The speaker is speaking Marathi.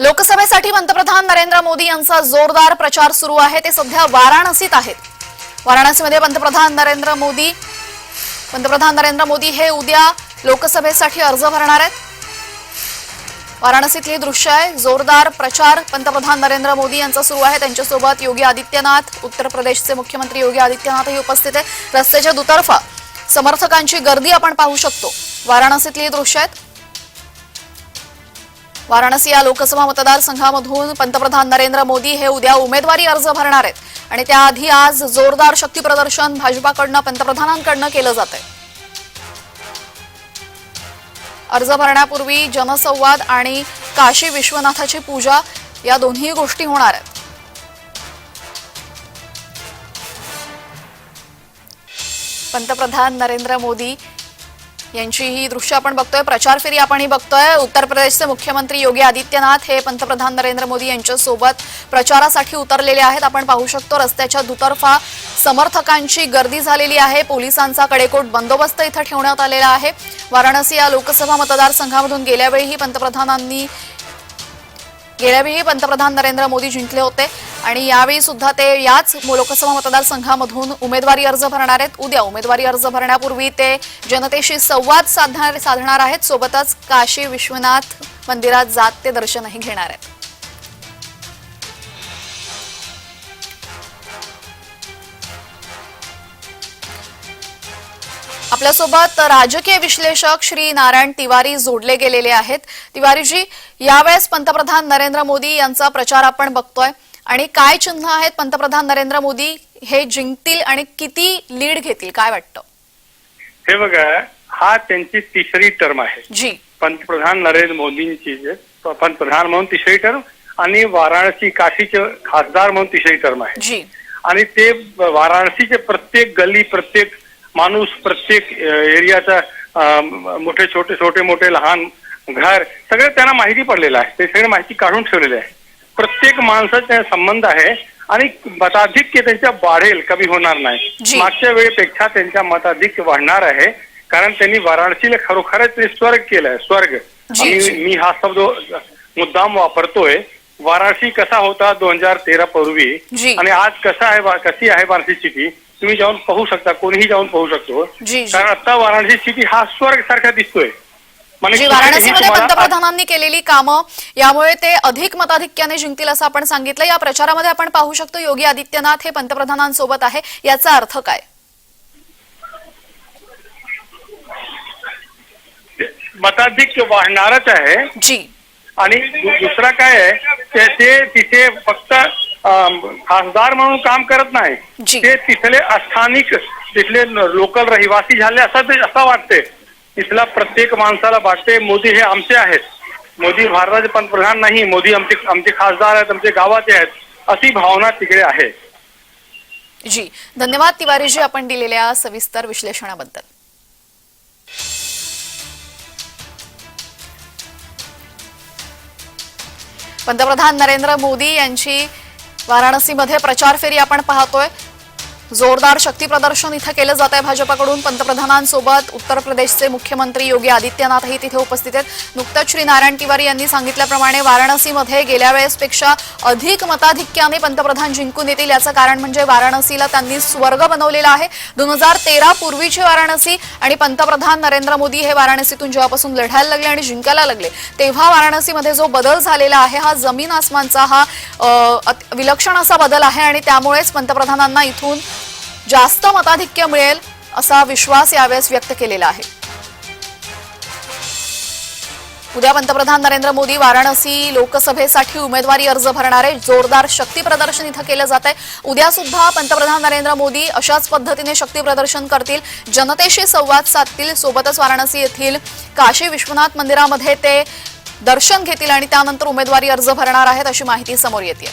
लोकसभेसाठी पंतप्रधान नरेंद्र मोदी यांचा जोरदार प्रचार सुरू आहे. ते सध्या वाराणसीत आहेत. वाराणसीमध्ये पंतप्रधान नरेंद्र मोदी पंतप्रधान नरेंद्र मोदी हे उद्या लोकसभेसाठी अर्ज भरणार आहेत. वाराणसीतली दृश्य आहे. जोरदार प्रचार पंतप्रधान नरेंद्र मोदी यांचा सुरू आहे. त्यांच्यासोबत योगी आदित्यनाथ उत्तर प्रदेशचे मुख्यमंत्री योगी आदित्यनाथही उपस्थित आहे रस्त्याच्या दुतर्फा समर्थकांची गर्दी आपण पाहू शकतो. वाराणसीतली दृश्य आहेत. वाराणसी या लोकसभा मतदारसंघामधून पंतप्रधान नरेंद्र मोदी हे उद्या उमेदवारी अर्ज भरणार आहेत. आणि त्याआधी आज जोरदार शक्ती प्रदर्शन भाजपाकडनं पंतप्रधानांकडनं केलं जात आहे अर्ज भरण्यापूर्वी जनसंवाद आणि काशी विश्वनाथाची पूजा या दोन्ही गोष्टी होणार आहेत. पंतप्रधान नरेंद्र मोदी यांची ही दृश्य आपण बघतोय. प्रचार फेरी आपणही बघतोय. उत्तर प्रदेशचे मुख्यमंत्री योगी आदित्यनाथ हे पंतप्रधान नरेंद्र मोदी यांच्यासोबत प्रचारासाठी उतरलेले आहेत. आपण पाहू शकतो रस्त्याच्या दुतर्फा समर्थकांची गर्दी झालेली आहे. पोलिसांचा कडेकोट बंदोबस्त इथं ठेवण्यात आलेला आहे. वाराणसी या लोकसभा मतदारसंघामधून गेल्यावेळीही पंतप्रधानांनी गेल्यावेळी पंतप्रधान नरेंद्र मोदी जिंकले होते. आणि यावेळी सुद्धा ते याच लोकसभा मतदारसंघामधून उमेदवारी अर्ज भरणार आहेत. उद्या उमेदवारी अर्ज भरण्यापूर्वी ते जनतेशी संवाद साधणार साधणार आहेत. सोबतच काशी विश्वनाथ मंदिरात जात ते दर्शनही घेणार आहेत. आपल्यासोबत राजकीय विश्लेषक श्री नारायण तिवारी जोडले गेलेले आहेत. तिवारीजी यावेळेस पंतप्रधान नरेंद्र मोदी यांचा प्रचार आपण बघतोय. आणि काय चिन्ह आहेत पंतप्रधान नरेंद्र मोदी? हे जिंकतील आणि किती लीड घेतील? काय वाटतं? हे बघा हा त्यांची तिसरी टर्म आहे. जी. पंतप्रधान नरेंद्र मोदींची पंतप्रधान म्हणून तिसरी टर्म आणि वाराणसी काशीचे खासदार म्हणून तिसरी टर्म आहे. जी. आणि ते वाराणसीचे प्रत्येक गल्ली प्रत्येक माणूस प्रत्येक एरियाचा मोठे छोटे छोटे मोठे लहान घर सगळं त्यांना माहिती पडलेलं आहे. ते सगळे माहिती काढून ठेवलेले आहे. प्रत्येक माणसाचा संबंध आहे आणि मताधिक्य त्यांच्या वाढेल कमी होणार. नाही मागच्या वेळेपेक्षा त्यांच्या मताधिक्य वाढणार आहे कारण त्यांनी वाराणसीला खरोखरच स्वर्ग केलंय स्वर्ग आणि. मी हा शब्द मुद्दाम वापरतोय वाराणसी कसा होता दोन हजार तेरा पूर्वी. आणि आज कसा आहे कशी आहे वाराणसी सिटी तुम्ही जाऊन पाहू शकता कोणीही जाऊन पाहू शकतो. कारण आता वाराणसी सिटी हा स्वर्ग सारखा दिसतोय जी वाराणसीमध्ये पंतप्रधानांनी केलेली कामं यामुळे ते अधिक मताधिक्याने जिंकतील असं आपण सांगितलं. या प्रचारामध्ये आपण पाहू शकतो योगी आदित्यनाथ हे पंतप्रधानांसोबत आहे. याचा अर्थ काय? मताधिक्य वाढणारच आहे. जी. आणि दुसरा काय आहे? ते- तिथे फक्त खासदार म्हणून काम करत नाही. ते तिथले स्थानिक तिथले लोकल रहिवासी झाले असं ते असं वाटते तिथला प्रत्येक माणसाला वाटते मोदी हे आमचे आहेत. मोदी भारताचे पंतप्रधान नाही मोदी आमचे आमचे खासदार आहेत आमचे गावाचे आहेत अशी भावना तिकडे आहे. जी धन्यवाद तिवारीजी आपण दिलेल्या सविस्तर विश्लेषणाबद्दल. पंतप्रधान नरेंद्र मोदी यांची वाराणसीमध्ये प्रचार फेरी आपण पाहतोय. जोरदार शक्ती प्रदर्शन इथं केलं जात आहे भाजपाकडून. पंतप्रधानांसोबत उत्तर प्रदेशचे मुख्यमंत्री योगी आदित्यनाथही तिथे उपस्थित आहेत. नुकतंच श्री नारायण तिवारी यांनी सांगितल्याप्रमाणे वाराणसीमध्ये गेल्या वेळेसपेक्षा अधिक मताधिक्याने पंतप्रधान जिंकून येतील. याचं कारण म्हणजे वाराणसीला त्यांनी स्वर्ग बनवलेला आहे. दोन हजार तेरा पूर्वीची वाराणसी आणि पंतप्रधान नरेंद्र मोदी हे वाराणसीतून जेव्हापासून लढायला लागले आणि जिंकायला लागले तेव्हा वाराणसीमध्ये जो बदल झालेला आहे हा जमीन आसमानचा हा विलक्षण असा बदल आहे आणि त्यामुळेच पंतप्रधानांना इथून जास्त मताधिक्य मिळेल असा विश्वास यावेळेस व्यक्त केलेला आहे. उद्या पंतप्रधान नरेंद्र मोदी वाराणसी लोकसभेसाठी उमेदवारी अर्ज भरणारे जोरदार शक्ती प्रदर्शन इथं केलं जात आहे उद्या सुद्धा पंतप्रधान नरेंद्र मोदी अशाच पद्धतीने शक्ती प्रदर्शन करतील. जनतेशी संवाद साधतील सोबतच वाराणसी येथील काशी विश्वनाथ मंदिरामध्ये ते दर्शन घेतील आणि त्यानंतर उमेदवारी अर्ज भरणार आहेत अशी माहिती समोर येते